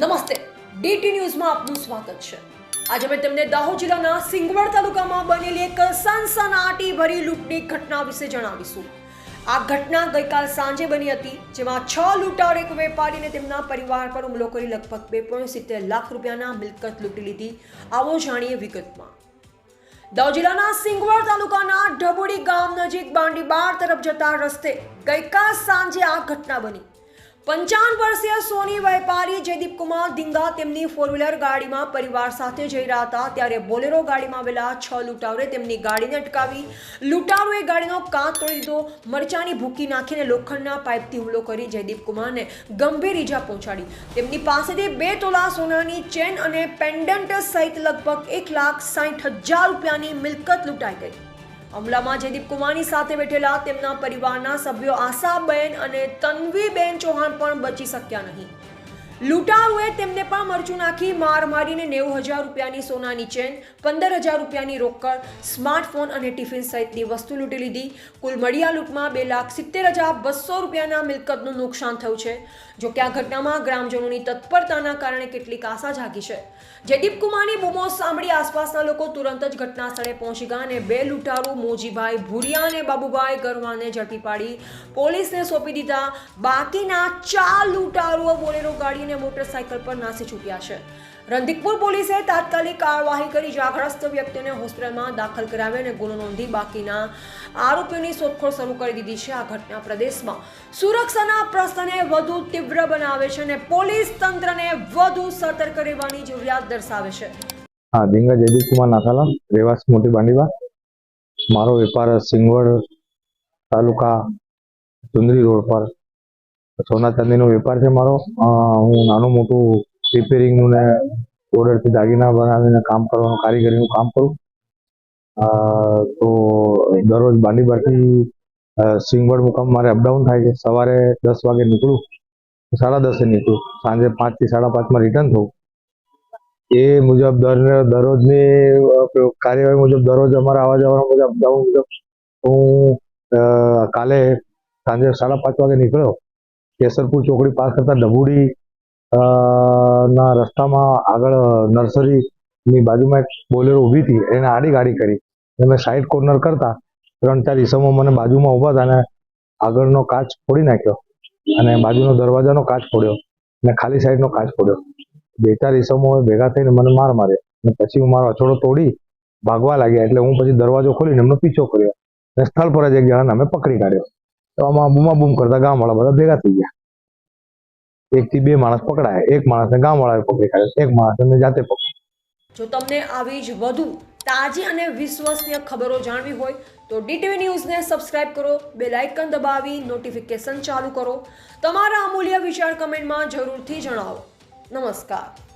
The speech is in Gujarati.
નમસ્તે. ડીટી ન્યૂઝમાં આપનું સ્વાગત છે. આજે અમે તમને દાહોદ જિલ્લાના સિંગવડ તાલુકામાં બનેલી એક સનસનાટી ભરી લૂંટની ઘટના વિશે જણાવીશું. આ ઘટના ગઈકાલ સાંજે બની હતી, જેમાં છ લૂંટાર, એક વેપારીને તેમના પરિવાર પર હુમલો કરી લગભગ બે પોઈન્ટ સિત્તેર લાખ રૂપિયાના મિલકત લૂંટી લીધી. આવો જાણીએ વિગતમાં. દાહોદ જિલ્લાના સિંગવડ તાલુકાના ઢબુડી ગામ નજીક બાંડીબાર તરફ જતા રસ્તે ગઈકાલ સાંજે આ ઘટના બની. પંચાવન વર્ષીય સોની વેપારી જયદીપ કુમાર ધીંગા તેમની ફોર વ્હીલર ગાડીમાં પરિવાર સાથે જઈ રહ્યા હતા. ત્યારે બોલેરો ગાડીમાં આવેલા છ લૂંટારોએ તેમની ગાડીને અટકાવી. લૂંટારોએ ગાડીનો કાચ તોડી દીધો. મરચાની ભૂકી નાખીને લોખંડના પાઇપથી હુમલો કરી જયદીપ કુમારને ગંભીર ઈજા પહોંચાડી. તેમની પાસેથી બે તોલા સોનાની ચેન અને પેન્ડન્ટ સહિત લગભગ એક લાખ સાઠ હજાર રૂપિયાની મિલકત લૂંટાઈ ગઈ. હુમલામાં જયદીપ કુમારની સાથે બેઠેલા તેમના પરિવારના સભ્યો આશાબેન અને તન્વીબેન ચૌહાણ પણ બચી શક્યા નહીં. લૂંટારુએ તેમને પણ મરચું નાખી માર મારીને નેવું હજાર રૂપિયાની સોનાની ચેન, પંદર હજાર રૂપિયાની રોકડ, સ્માર્ટફોન અને ટિફિન સહિતની વસ્તુ લૂંટી લીધી. કુલ મળિયા લૂંટમાં બે લાખ સિત્તેર હજાર બસો રૂપિયાના મિલકતનું નુકસાન થયું છે. જો કે આ ઘટનામાં ગ્રામજનોની તત્પરતાના કારણે કેટલીક આશા જાગી છે. જયદીપ કુમારની બૂમો સાંભળી આસપાસના લોકો તુરંત જ ઘટના સ્થળે પહોંચી ગયા અને બે લૂંટારુ મોજીભાઈ ભુરિયા અને બાબુભાઈ ગરવાને ઝડપી પાડી પોલીસને સોંપી દીધા. બાકીના ચાર લૂંટારુઓ બોલેરો ગાડી અને મોટરસાયકલ પર નાસી છૂટ્યા છે. રંધિકપુર પોલીસે તાત્કાલિક કાર્યવાહી કરી જાગ્રસ્ત વ્યક્તિને હોસ્પિટલમાં દાખલ કરાવી અને ગુનો નોંધી બાકીના આરોપીઓની શોધખોળ શરૂ કરી દીધી છે. આ ઘટના પ્રદેશમાં સુરક્ષાના પ્રશ્નને વધુ તીવ્ર બનાવે છે અને પોલીસ તંત્રને વધુ સતર્ક રહેવાની જરૂરિયાત દર્શાવે છે. હા દિંગા જયદીપ કુમાર નાથાલા મોટી બાંડીવા. મારો વેપાર સિંગવડ તાલુકા ચુંદરી રોડ પર સોના ચાંદીનો વેપાર છે મારો. હું નાનું મોટું રિપેરિંગનું ને ઓર્ડરથી દાગીના બનાવીને કામ કરવાનું, કારીગરીનું કામ કરું. તો દરરોજ બાંડીબારથી સિંગવડ મુકામ મારે અપડાઉન થાય છે. સવારે દસ વાગે નીકળું, સાડા દસે નીકળું. સાંજે પાંચથી સાડા પાંચમાં રિટર્ન થવું. એ મુજબ દર, દરરોજની કાર્યવાહી મુજબ દરરોજ અમારા આવવા જવાના મુજબ અપડાઉન મુજબ. હું કાલે સાંજે સાડા પાંચ વાગે નીકળ્યો. કેસરપુર ચોકડી પાસ કરતા ડભુડી ના રસ્તામાં આગળ નર્સરીની બાજુમાં એક બોલેરો ઊભી હતી. એને આડી ગાડી કરી. અને મેં સાઈડ કોર્નર કરતા ત્રણ ચાર ઈસમો મને બાજુમાં ઊભા હતા અને આગળનો કાચ ફોડી નાખ્યો અને બાજુનો દરવાજાનો કાચ ફોડ્યો અને ખાલી સાઈડનો કાચ ફોડ્યો. બે ચાર ઈસમો ભેગા થઈને મને માર માર્યો અને પછી હું મારો અછોડો તોડી ભાગવા લાગ્યા એટલે હું પછી દરવાજો ખોલીને એમનો પીછો કર્યો અને સ્થળ પર જ એક જણાને અમે પકડી કાઢ્યો. તો આમાં બૂમા બૂમ કરતા ગામવાળા બધા ભેગા થઈ ગયા. એક થી બે માણસ પકડાયા. એક માણસને ગામવાળાએ પકડી કાઢ્યો. એક માણસને જાતે પકડી જો તમને આવી જ વધુ તાજી અને વિશ્વસનીય ખબરો જાણવી હોય, તો ડીટીવી ન્યૂઝને સબસ્ક્રાઇબ કરો, બેલ આઇકન દબાવી, નોટિફિકેશન ચાલુ કરો. તમારા અમૂલ્ય વિચાર કમેન્ટમાં જરૂરથી જણાવો. નમસ્કાર.